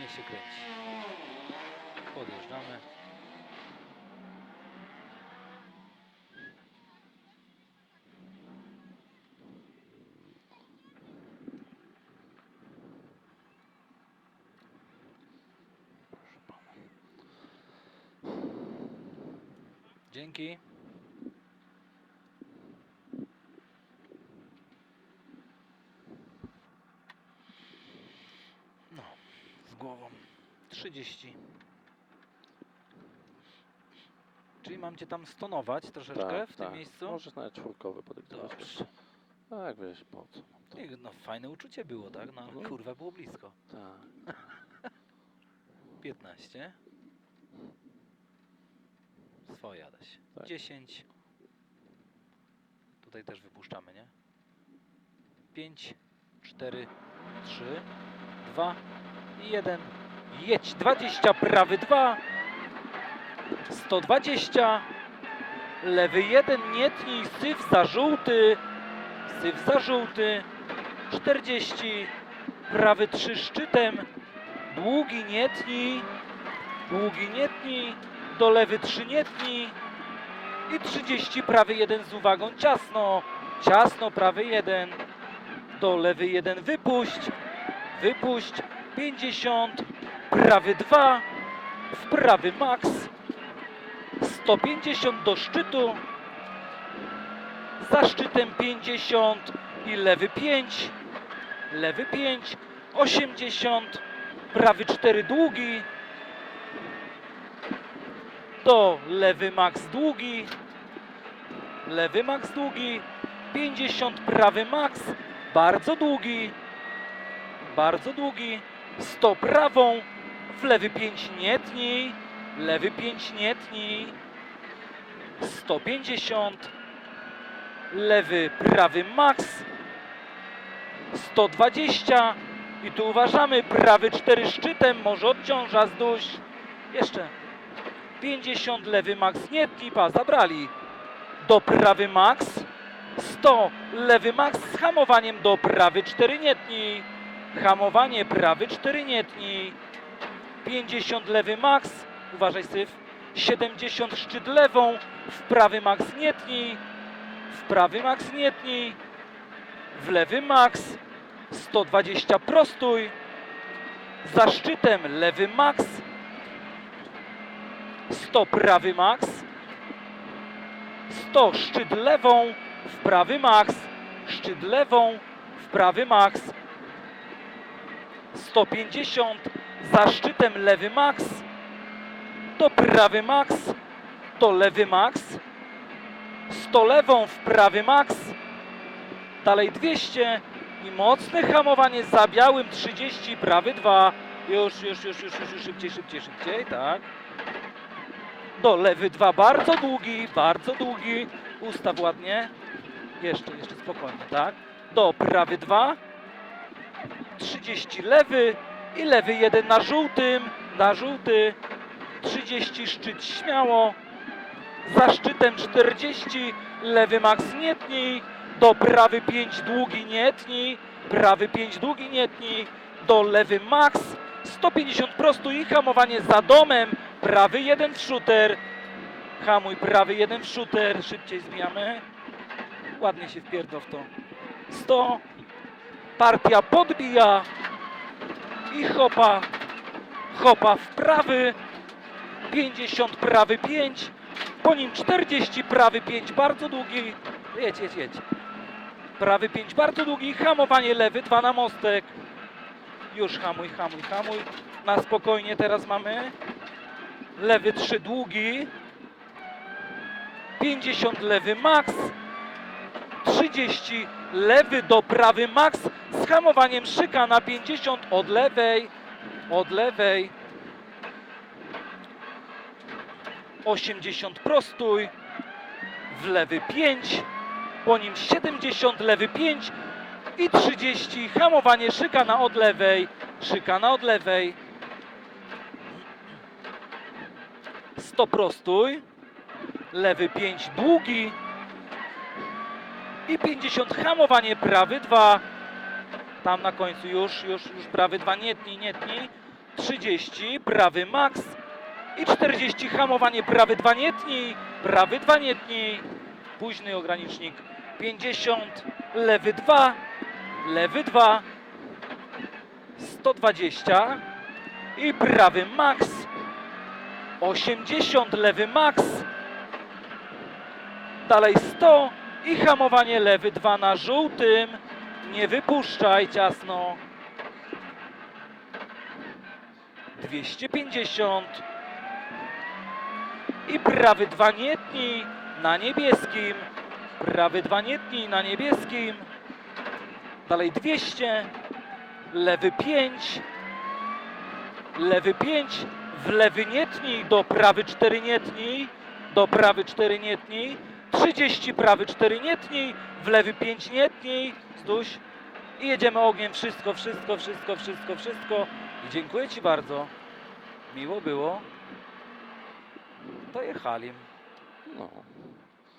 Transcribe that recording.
Niech się kręci. Podjeżdżamy. Dzięki. No, z głową 30. Czyli mam cię tam stonować troszeczkę w tym miejscu? Tak, Możesz nawet czwórkowy podyktować. Dobrze. Tak, wiesz, po co to? Nie, No fajne uczucie było, tak? No ale Mhm. kurwa było blisko. Tak. 15. Swoje Adaś. Tak. 10. Tutaj też wypuszczamy, nie? 5, 4, 3, 2 i 1. Jedź 20, prawy 2. 120. Lewy 1, nie tnij, syf za żółty. Syf za żółty. 40. Prawy 3 szczytem. Długi nie tnij. Długi nie tnij. Do lewy 3 nie tnij. I 30 prawy 1 z uwagą ciasno. Ciasno prawy 1. Do lewy 1 wypuść. Wypuść. 50. Prawy 2. W prawy max. 150 do szczytu. Za szczytem 50 i lewy 5. Lewy 5. 80. Prawy 4 długi. Do lewy max długi. Lewy max długi. 50 prawy max. Bardzo długi. Bardzo długi. 100 prawą. W lewy 5 nie tnij. Lewy 5 nie tnij. 150. Lewy prawy max. 120. I tu uważamy, prawy 4 szczytem, może odciąża zduś. Jeszcze. 50, lewy max, nie tipa, zabrali. Do prawy max. 100, lewy max z hamowaniem do prawy 4 nie tnij. Hamowanie prawy 4 nie tnij. 50, lewy max. Uważaj syf. 70, szczyt lewą. W prawy max nie tnij. W prawy max nie tnij. W lewy max. 120 prostój. Za szczytem lewy max. 100 prawy max. 100 szczyt lewą. W prawy max. Szczyt lewą. W prawy max. 150 za szczytem lewy max. To prawy max. To lewy max. 100 lewą w prawy max. Dalej 200 i mocne hamowanie za białym 30, prawy 2. Już, już, już, już, już, już szybciej, szybciej, szybciej, tak. Do lewy 2, bardzo długi, bardzo długi. Ustaw ładnie. Jeszcze, jeszcze spokojnie, tak. Do prawy 2. 30 lewy i lewy 1 na żółtym, na żółty. 30 szczyt śmiało. Za szczytem 40, lewy max nie tnij. Do prawy 5 długi nie tnij. Prawy 5 długi nie tnij. Do lewy max. 150 prosto i hamowanie za domem. Prawy 1 w shooter. Hamuj prawy 1 w shooter. Szybciej zbijamy. Ładnie się wpierdol w to. 100. Partia podbija. I hopa. Hopa w prawy. 50 prawy 5. Po nim 40 prawy 5 bardzo długi. Jedź, jedź, jedź. Prawy 5 bardzo długi. Hamowanie lewy 2 na mostek. Już hamuj, hamuj, hamuj. Na spokojnie teraz mamy. Lewy 3 długi. 50 lewy max. 30 lewy do prawy max z hamowaniem szyka na 50 od lewej. Od lewej. 80 prostój. W lewy 5. Po nim 70 lewy 5 i 30 hamowanie szykana od lewej. Szykana od lewej. 100 prostój. Lewy 5 długi. I 50 hamowanie prawy 2. Tam na końcu już, już, już prawy 2 nie tnij, nie tnij. 30 prawy max i 40 hamowanie prawy dwa. Nie tnij, prawy dwa nie tnij, późny ogranicznik. 50, lewy 2, lewy 2, 120 i prawy max 80 lewy max dalej 100 i hamowanie lewy 2 na żółtym. Nie wypuszczaj ciasno. 250 i prawy 2 nie tnij na niebieskim. Prawy 2 nie tnij na niebieskim. Dalej 200 lewy 5 lewy 5 w lewy nie tnij do prawy 4 nie tnij do prawy 4 nie tnij 30 prawy 4 nie tnij w lewy 5 nie tnij Zduś i jedziemy ogniem. Wszystko, wszystko, wszystko, wszystko, wszystko. I dziękuję Ci bardzo. Miło było. Dojechali No.